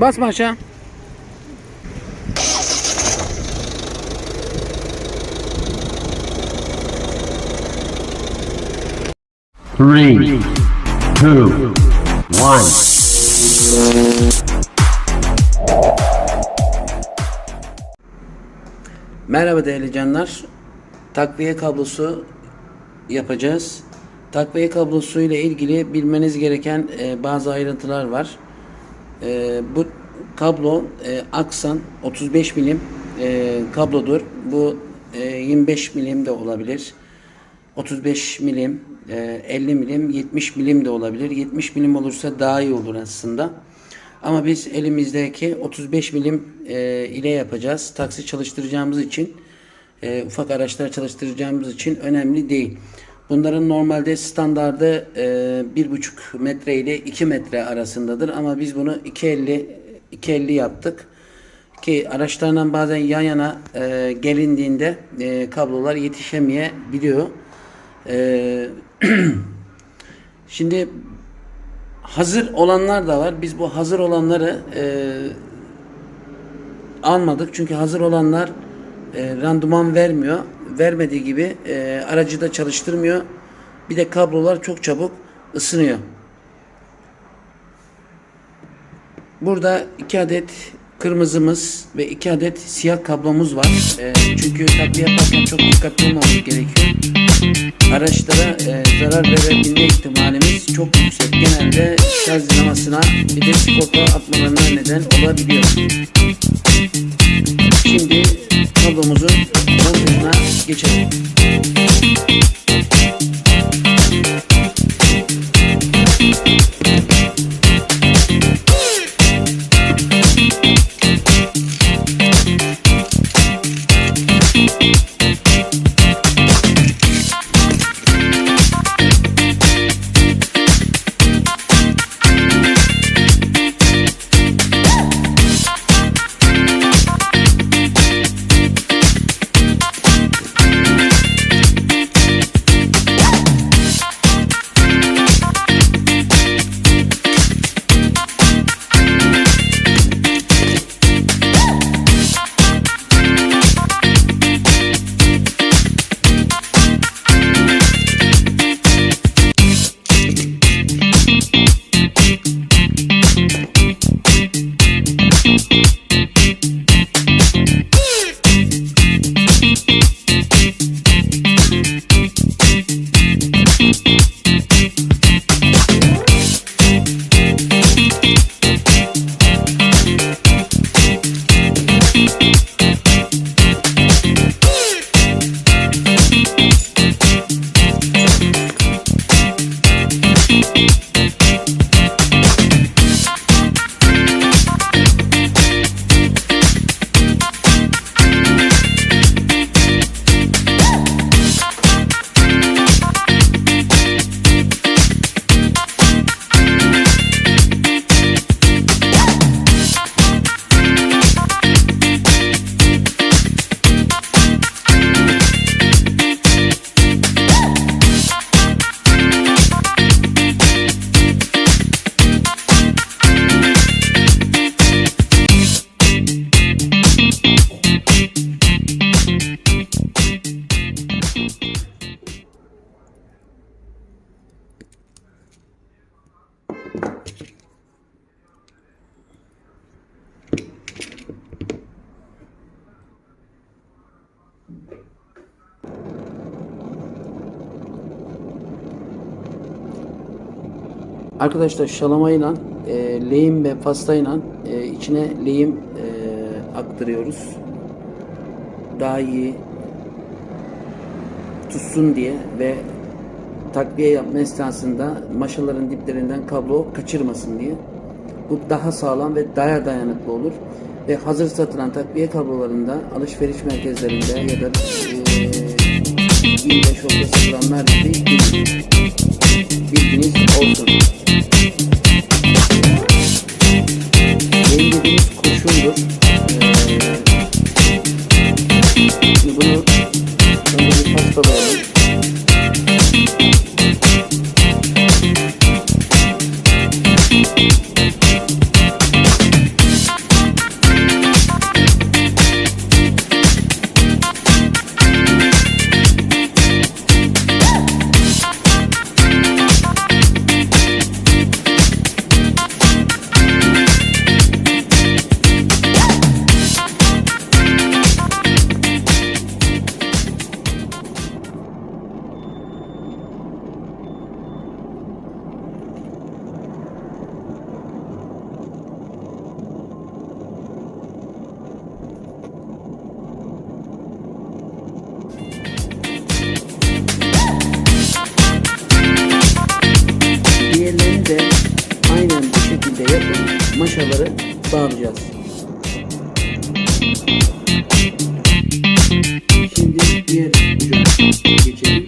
Bas aşağı. Three, two, one. Merhaba değerli canlar. Takviye kablosu yapacağız. Takviye kablosu ile ilgili bilmeniz gereken e, bazı ayrıntılar var. E, bu kablo e, aksan 35 milim e, kablodur. Bu e, 25 milim de olabilir. 35 milim, e, 50 milim, 70 milim de olabilir. 70 milim olursa daha iyi olur aslında. Ama biz elimizdeki 35 milim e, ile yapacağız. Taksi çalıştıracağımız için, e, ufak araçlar çalıştıracağımız için önemli değil. Bunların normalde standardı e, 1,5 metre ile 2 metre arasındadır. Ama biz bunu 2.50 2.50 yaptık. Ki araçlarla bazen yan yana e, gelindiğinde e, kablolar yetişemeyebiliyor. E, şimdi hazır olanlar da var. Biz bu hazır olanları almadık. Çünkü hazır olanlar e, randıman vermiyor. Vermediği gibi e, aracı da çalıştırmıyor. Bir de kablolar çok çabuk ısınıyor. Burada iki adet kırmızımız ve iki adet siyah kablomuz var. E, çünkü takviye yaparken çok dikkatli olmamız gerekiyor. Araçlara e, zarar verebilme ihtimalimiz çok yüksek. Genelde şarj dinamasına bir de sigorta atmalarına neden olabiliyor. Şimdi kablomuzun montajına geçelim. Arkadaşlar şalamayla e, lehim ve pastayla e, içine lehim e, aktarıyoruz. Daha iyi tutsun diye ve takviye yapma esnasında maşaların diplerinden kablo kaçırmasın diye. Bu daha sağlam ve daha dayanıklı olur. Ve hazır satılan takviye kablolarında alışveriş merkezlerinde ya da e, satılanlar gibi değil. Bilginiz olsun. Benim dediğimiz kurşundur. Ee, bağlayacağız. Şimdi diğer uca geçelim.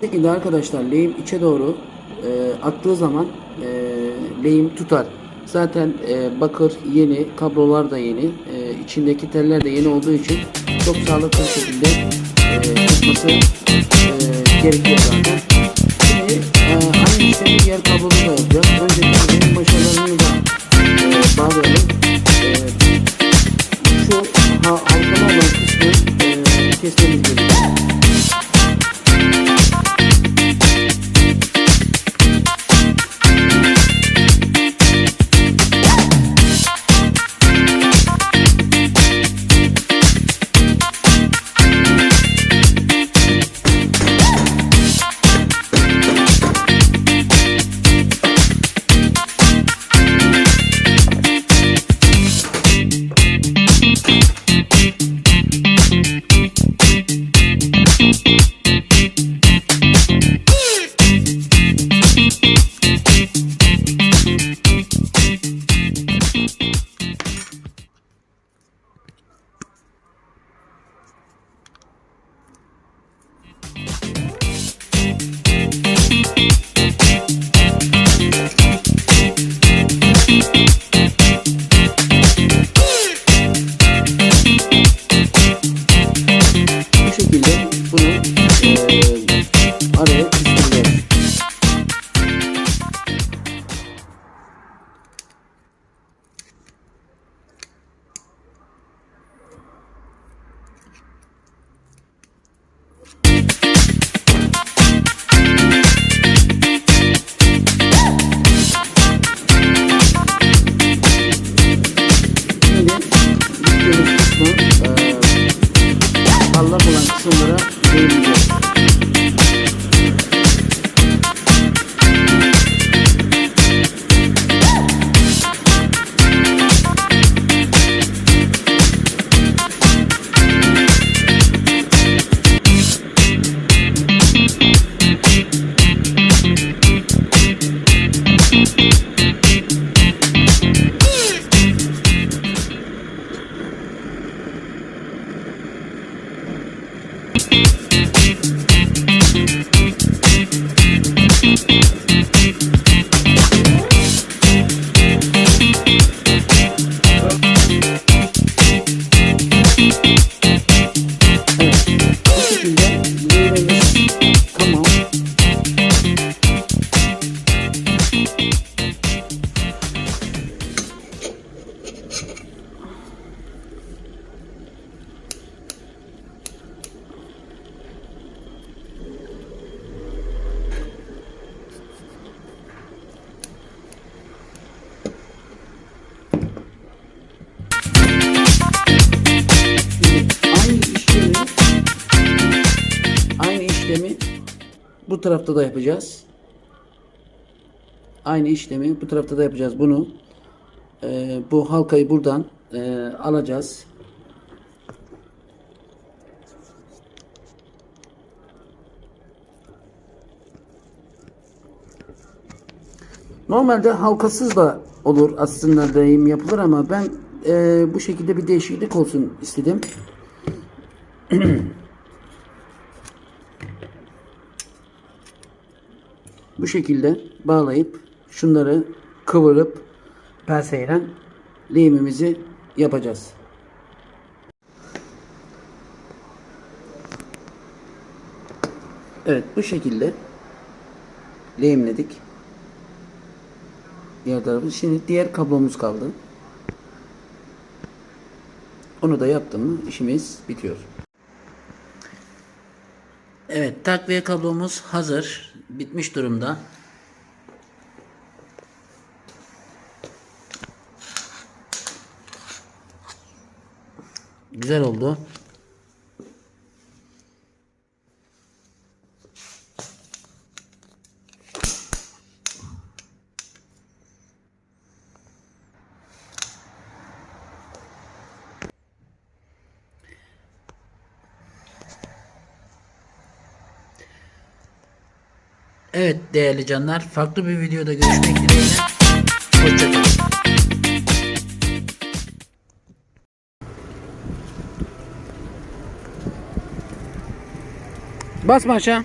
Şekilde arkadaşlar lehim içe doğru e, attığı zaman e, lehim tutar. Zaten e, bakır yeni, kablolar da yeni, e, içindeki teller de yeni olduğu için çok sağlıklı şekilde e, tutması e, gerekiyor zaten. Şimdi e, aynı işlemi diğer kabloda da yapacağız. Önce lehim maşalarını da e, bağlayalım. Kısımlara değineceğiz. Bu tarafta da yapacağız. Aynı işlemi bu tarafta da yapacağız. Bunu e, bu halkayı buradan e, alacağız. Normalde halkasız da olur aslında deyim yapılır ama ben e, bu şekilde bir değişiklik olsun istedim. bu şekilde bağlayıp şunları kıvırıp penseyle lehimimizi yapacağız. Evet bu şekilde lehimledik. Diğer tarafı. Şimdi diğer kablomuz kaldı. Onu da yaptım mı işimiz bitiyor. Evet takviye kablomuz hazır. Bitmiş durumda. Güzel oldu. Evet değerli canlar farklı bir videoda görüşmek dileğiyle. Hoşçakalın. Basma aşağı.